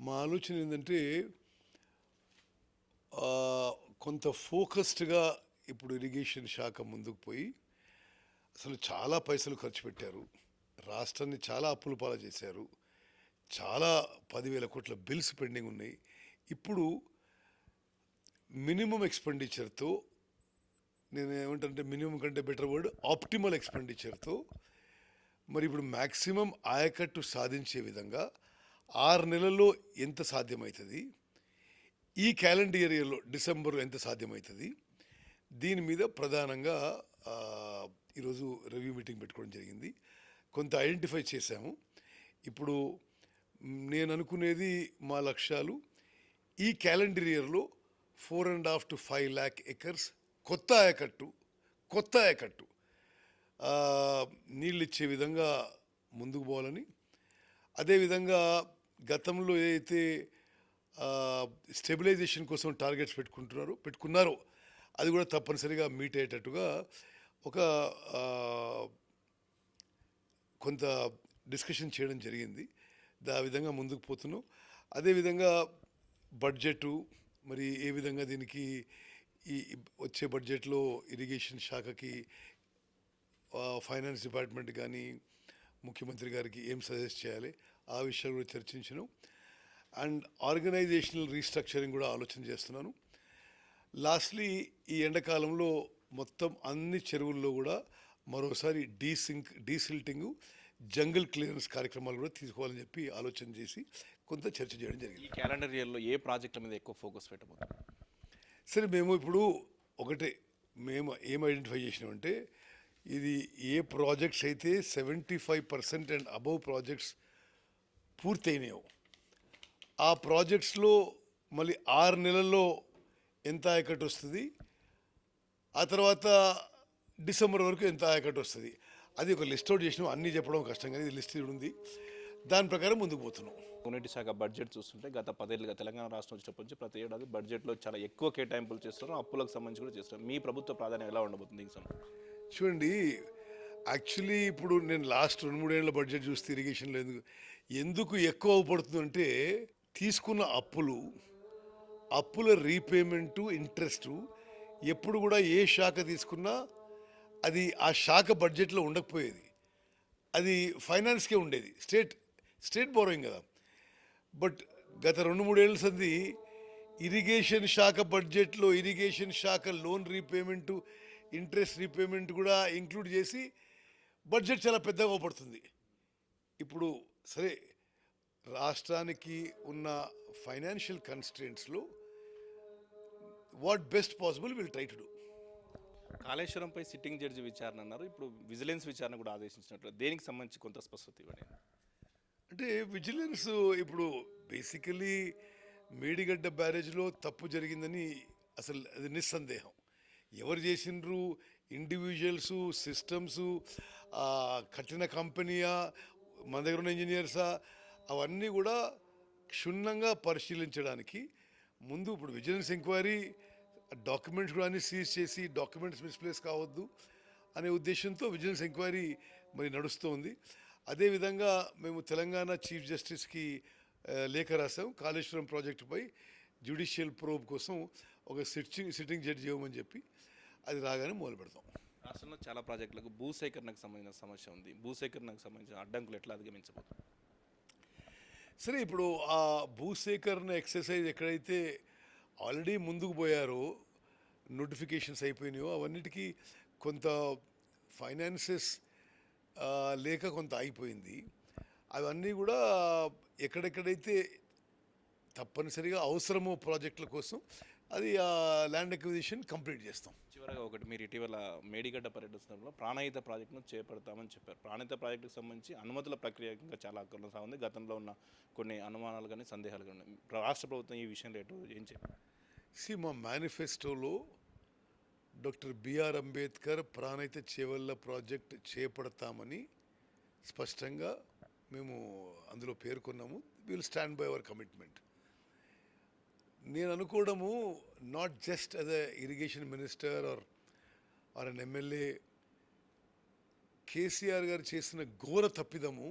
మా ఆలోచన ఏంటంటే కొంత ఫోకస్డ్గా ఇప్పుడు ఇరిగేషన్ శాఖ ముందుకు పోయి అసలు చాలా పైసలు ఖర్చు పెట్టారు. రాష్ట్రాన్ని చాలా అప్పులు పాలు చేశారు. చాలా పదివేల కోట్ల బిల్స్ పెండింగ్ ఉన్నాయి. ఇప్పుడు మినిమం ఎక్స్పెండిచర్తో నేను ఏమంటే మినిమం కంటే బెటర్ వర్డ్ ఆప్టిమల్ ఎక్స్పెండిచర్తో మరి ఇప్పుడు మ్యాక్సిమం ఆయకట్టు సాధించే విధంగా ఆరు నెలల్లో ఎంత సాధ్యమవుతుంది ఈ క్యాలెండర్ ఇయర్లో డిసెంబర్ ఎంత సాధ్యమవుతుంది దీని మీద ప్రధానంగా ఈరోజు రివ్యూ మీటింగ్ పెట్టుకోవడం జరిగింది. కొంత ఐడెంటిఫై చేశాము. ఇప్పుడు నేను అనుకునేది మా లక్ష్యాలు ఈ క్యాలెండర్ ఇయర్లో four and half to five lakh acres కొత్త ఆయకట్టు కొత్త ఆయకట్టు నీళ్ళు ఇచ్చే విధంగా ముందుకు పోవాలని. అదేవిధంగా గతంలో ఏదైతే స్టెబిలైజేషన్ కోసం టార్గెట్స్ పెట్టుకుంటున్నారో పెట్టుకున్నారో అది కూడా తప్పనిసరిగా మీట్ అయ్యేటట్టుగా ఒక కొంత డిస్కషన్ చేయడం జరిగింది. దా ఆ విధంగా ముందుకు పోతున్నాం. అదేవిధంగా బడ్జెట్ మరి ఏ విధంగా దీనికి ఈ వచ్చే బడ్జెట్లో ఇరిగేషన్ శాఖకి ఫైనాన్స్ డిపార్ట్మెంట్ కానీ ముఖ్యమంత్రి గారికి ఏం సజెస్ట్ చేయాలి? ఆ విషయాలు కూడా చర్చించను. అండ్ ఆర్గనైజేషనల్ రీస్ట్రక్చరింగ్ కూడా ఆలోచన చేస్తున్నాను. లాస్ట్లీ ఈ ఎండాకాలంలో మొత్తం అన్ని చెరువుల్లో కూడా మరోసారి డీసింక్ డీసిల్టింగ్ జంగిల్ క్లియరెన్స్ కార్యక్రమాలు కూడా తీసుకోవాలని చెప్పి ఆలోచన చేసి కొంత చర్చ చేయడం జరిగింది. ఈ క్యాలెండర్ ఇయర్లో ఏ ప్రాజెక్టుల మీద ఎక్కువ ఫోకస్ పెట్టబోతున్నారు? సరే మేము ఇప్పుడు ఒకటే మేము ఏం ఐడెంటిఫై చేసినామంటే ఇది ఏ ప్రాజెక్ట్స్ అయితే seventy five percent and above projects పూర్తయినాయో. ఆ ప్రాజెక్ట్స్లో మళ్ళీ ఆరు నెలల్లో ఎంత ఆయకట్టు వస్తుంది? ఆ తర్వాత డిసెంబర్ వరకు ఎంత ఆయకట్టు వస్తుంది? అది ఒక లిస్ట్ అవుట్ చేసినాం. అన్నీ చెప్పడం కష్టం కానీ ఇది లిస్ట్ ఉంది. దాని ప్రకారం ముందుకు పోతున్నాం. మున్సిపల్ శాఖ బడ్జెట్ చూస్తుంటే గత పదేళ్ళుగా తెలంగాణ రాష్ట్రం వచ్చినప్పటి నుంచి ప్రతి ఏడాది బడ్జెట్లో చాలా ఎక్కువ కేటాయింపులు చేస్తారు అప్పులకు సంబంధించి కూడా చేస్తారు మీ ప్రభుత్వ ప్రాధాన్యం ఎలా ఉండబోతుంది దీనికి సంబంధించి? చూడండి యాక్చువల్లీ ఇప్పుడు నేను లాస్ట్ రెండు మూడేళ్ళ బడ్జెట్ చూస్తే ఇరిగేషన్లో ఎందుకు ఎందుకు ఎక్కువ పడుతుందంటే తీసుకున్న అప్పులు. అప్పుల రీపేమెంటు ఇంట్రెస్ట్. ఎప్పుడు కూడా ఏ శాఖ తీసుకున్నా అది ఆ శాఖ బడ్జెట్లో ఉండకపోయేది. అది ఫైనాన్స్కే ఉండేది. స్టేట్ స్టేట్ బోరోయింగ్ కదా. బట్ గత రెండు మూడేళ్ళ సంది ఇరిగేషన్ శాఖ బడ్జెట్లో ఇరిగేషన్ శాఖ లోన్ రీపేమెంటు ఇంట్రెస్ట్ రీపేమెంట్ కూడా ఇంక్లూడ్ చేసి బడ్జెట్ చాలా పెద్దగా పడుతుంది. ఇప్పుడు సరే రాష్ట్రానికి ఉన్న financial కన్స్ట్రెంట్స్లో what best possible will try to do. కాళేశ్వరంపై sitting judge విచారణ అన్నారు. ఇప్పుడు విజిలెన్స్ విచారణ కూడా ఆదేశించినట్లు. దేనికి సంబంధించి కొంత స్పష్టత ఇవ్వండి? అంటే విజిలెన్స్ ఇప్పుడు బేసికలీ మేడిగడ్డ బ్యారేజ్లో తప్పు జరిగిందని అసలు అది నిస్సందేహం. ఎవరు చేసిండ్రు? ఇండివిజువల్స్ సిస్టమ్స్ కట్టిన కంపెనీయా? మన దగ్గర ఉన్న ఇంజనీర్సా అవన్నీ కూడా క్షుణ్ణంగా పరిశీలించడానికి ముందు ఇప్పుడు విజిలెన్స్ ఎంక్వైరీ డాక్యుమెంట్స్ కూడా అన్ని సీజ్ చేసి డాక్యుమెంట్స్ మిస్ప్లేస్ కావద్దు అనే ఉద్దేశంతో విజిలెన్స్ ఎంక్వైరీ మరి నడుస్తోంది. అదేవిధంగా మేము తెలంగాణ చీఫ్ జస్టిస్కి లేఖ రాసాం కాళేశ్వరం ప్రాజెక్టుపై జ్యుడిషియల్ ప్రోబ్ కోసం ఒక సిట్టింగ్ సిట్టింగ్ జడ్జి ఇవ్వమని చెప్పి అది రాగానే మొదలు పెడతాం రాష్ట్రంలో చాలా ప్రాజెక్టులకు భూసేకరణకు సంబంధించిన సమస్య ఉంది. భూసేకరణకు సంబంధించిన అడ్డంకులు ఎట్లా అధిగమించబోతుంది సరే ఇప్పుడు ఆ భూసేకరణ ఎక్సర్సైజ్ ఎక్కడైతే ఆల్రెడీ ముందుకు పోయారో నోటిఫికేషన్స్ అయిపోయినాయో అవన్నిటికీ కొంత ఫైనాన్సెస్ లేక కొంత అయిపోయింది. అవన్నీ కూడా ఎక్కడెక్కడైతే తప్పనిసరిగా అవసరమో ప్రాజెక్టుల కోసం అది ఆ ల్యాండ్ అక్విజిషన్ కంప్లీట్ చేస్తాం. చివరగా ఒకటి మీరు ఇటీవల మేడిగడ్డ పర్యటిస్తున్నప్పుడు ప్రాణాయిత ప్రాజెక్టును చేపడతామని చెప్పారు. ప్రాణాయిత ప్రాజెక్టుకు సంబంధించి అనుమతుల ప్రక్రియ ఇంకా చాలా కొనసాగుంది. గతంలో ఉన్న కొన్ని అనుమానాలు కానీ సందేహాలు కానీ రాష్ట్ర ప్రభుత్వం ఈ విషయంలో ఎటు ఏం చెప్పారు సి మా మేనిఫెస్టోలో doctor BR Ambedkar Pranahita Chevella project చేపడతామని స్పష్టంగా మేము అందులో పేర్కొన్నాము. Will stand by our commitment. నేను అనుకోవడము not just as a irrigation minister or or an MLA KCR garu చేసిన ఘోర తప్పిదము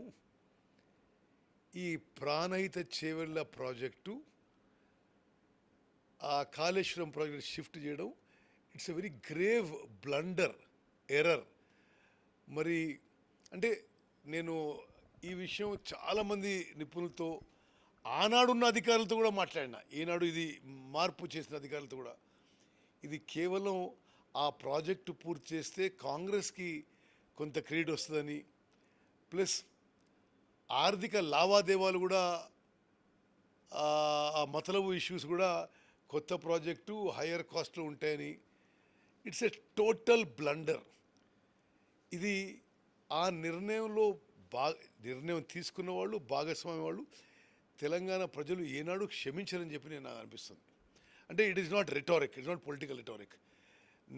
ఈ ప్రాణహిత చేవెళ్ళ ప్రాజెక్టు ఆ కాళేశ్వరం ప్రాజెక్ట్ షిఫ్ట్ చేయడం it's a very grave blunder error మరి అంటే నేను ఈ విషయం చాలామంది నిపుణులతో ఆనాడున్న అధికారులతో కూడా మాట్లాడిన. ఈనాడు ఇది మార్పు చేసిన అధికారులతో కూడా. ఇది కేవలం ఆ ప్రాజెక్టు పూర్తి చేస్తే కాంగ్రెస్కి కొంత క్రెడిట్ వస్తుందని. ప్లస్ ఆర్థిక లావాదేవాలు కూడా ఆ ఆ మతలబు ఇష్యూస్ కూడా కొత్త ప్రాజెక్టు హయ్యర్ కాస్ట్లో ఉంటాయని. It's a total blunder. ఇది ఆ నిర్ణయంలో బా నిర్ణయం తీసుకున్న వాళ్ళు భాగస్వామి వాళ్ళు తెలంగాణ ప్రజలు ఏనాడు క్షమించరని చెప్పి నేను నాకు అనిపిస్తుంది. అంటే it is not rhetoric it's not political rhetoric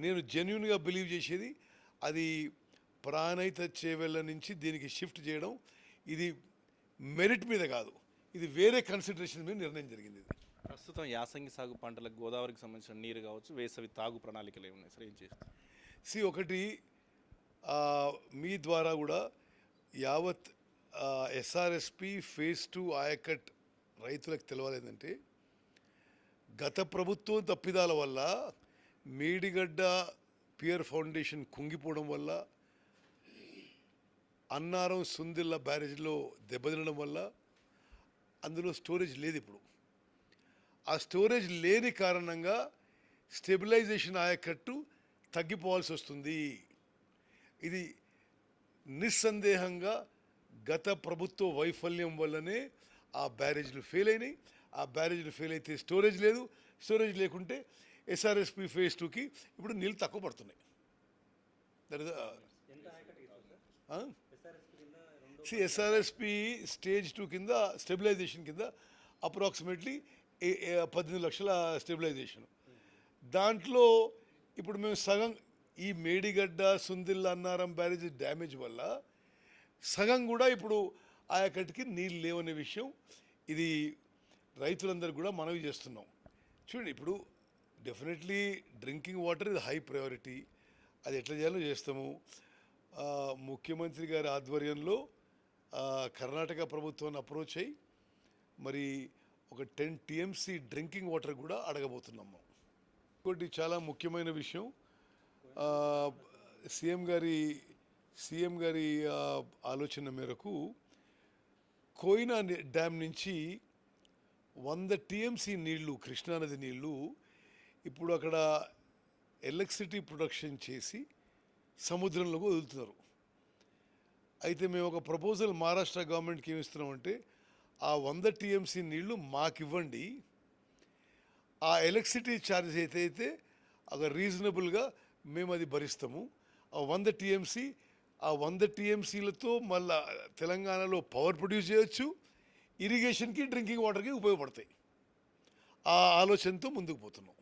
నేను జెన్యున్గా బిలీవ్ చేసేది అది ప్రాణహిత చేవెళ్ళ నుంచి దీనికి షిఫ్ట్ చేయడం ఇది మెరిట్ మీద కాదు. ఇది వేరే కన్సిడరేషన్ మీద నిర్ణయం జరిగింది ఇది. ప్రస్తుతం యాసంగి సాగు పంటలకు గోదావరికి సంబంధించిన నీరు కావచ్చు వేసవి తాగు ప్రణాళికలు ఏమున్నాయి సార్? ఏం చేస్తారు? సి ఒకటి మీ ద్వారా కూడా యావత్ ఎస్ఆర్ఎస్పి ఫేజ్ టూ ఆయకట్ రైతులకు తెలవాలేదంటే గత ప్రభుత్వం తప్పిదాల వల్ల మేడిగడ్డ పియర్ ఫౌండేషన్ కుంగిపోవడం వల్ల అన్నారం సుందిల్ల బ్యారేజ్లో దెబ్బతినడం వల్ల అందులో స్టోరేజ్ లేదు ఇప్పుడు. ఆ స్టోరేజ్ లేని కారణంగా స్టెబిలైజేషన్ ఆయకట్టు తగ్గిపోవాల్సి వస్తుంది. ఇది నిస్సందేహంగా గత ప్రభుత్వ వైఫల్యం వల్లనే ఆ బ్యారేజ్లు ఫెయిల్ అయినాయి. ఆ బ్యారేజ్లు ఫెయిల్ అయితే స్టోరేజ్ లేదు. స్టోరేజ్ లేకుంటే ఎస్ఆర్ఎస్పి ఫేజ్ టూకి ఇప్పుడు నీళ్ళు తక్కువ పడుతున్నాయి. సి ఎస్ఆర్ఎస్పి స్టేజ్ టూ కింద స్టెబిలైజేషన్ కింద అప్రాక్సిమేట్లీ పద్దెనిమిది లక్షల స్టెబిలైజేషన్ దాంట్లో ఇప్పుడు మేము సగం ఈ మేడిగడ్డ సుందిల్ అన్నారం బ్యారేజ్ డ్యామేజ్ వల్ల సగం కూడా ఇప్పుడు ఆయకటికి నీళ్ళు లేవనే విషయం ఇది రైతులందరూ కూడా మనవి చేస్తున్నాం. చూడండి ఇప్పుడు డెఫినెట్లీ డ్రింకింగ్ వాటర్ ఇది హై ప్రయారిటీ అది ఎట్లా చేయాలో చేస్తాము. ముఖ్యమంత్రి గారి ఆధ్వర్యంలో కర్ణాటక ప్రభుత్వాన్ని అప్రోచ్ అయ్యి మరి ఒక టెన్ టీఎంసీ డ్రింకింగ్ వాటర్ కూడా అడగబోతున్నాము. ఇంకోటి చాలా ముఖ్యమైన విషయం సీఎం గారి సీఎం గారి ఆలోచన మేరకు కోయినా డ్యామ్ నుంచి వంద టీఎంసీ నీళ్ళు కృష్ణానది నీళ్ళు ఇప్పుడు అక్కడ ఎలక్ట్రిసిటీ ప్రొడక్షన్ చేసి సముద్రంలోకి వదులుతున్నారు. అయితే మేము ఒక ప్రపోజల్ మహారాష్ట్ర గవర్నమెంట్కి ఏమిస్తున్నామంటే ఆ వంద టీఎంసీ నీళ్ళు మాకు ఇవ్వండి ఆ ఎలక్ట్రిసిటీ ఛార్జ్ అయితే అయితే ఒక రీజనబుల్గా మేము అది భరిస్తాము ఆ వంద టీఎంసీ ఆ వంద టీఎంసీలతో మళ్ళా తెలంగాణలో పవర్ ప్రొడ్యూస్ చేయొచ్చు ఇరిగేషన్కి డ్రింకింగ్ వాటర్కి ఉపయోగపడతాయి. ఆ ఆలోచనతో ముందుకు పోతున్నాం.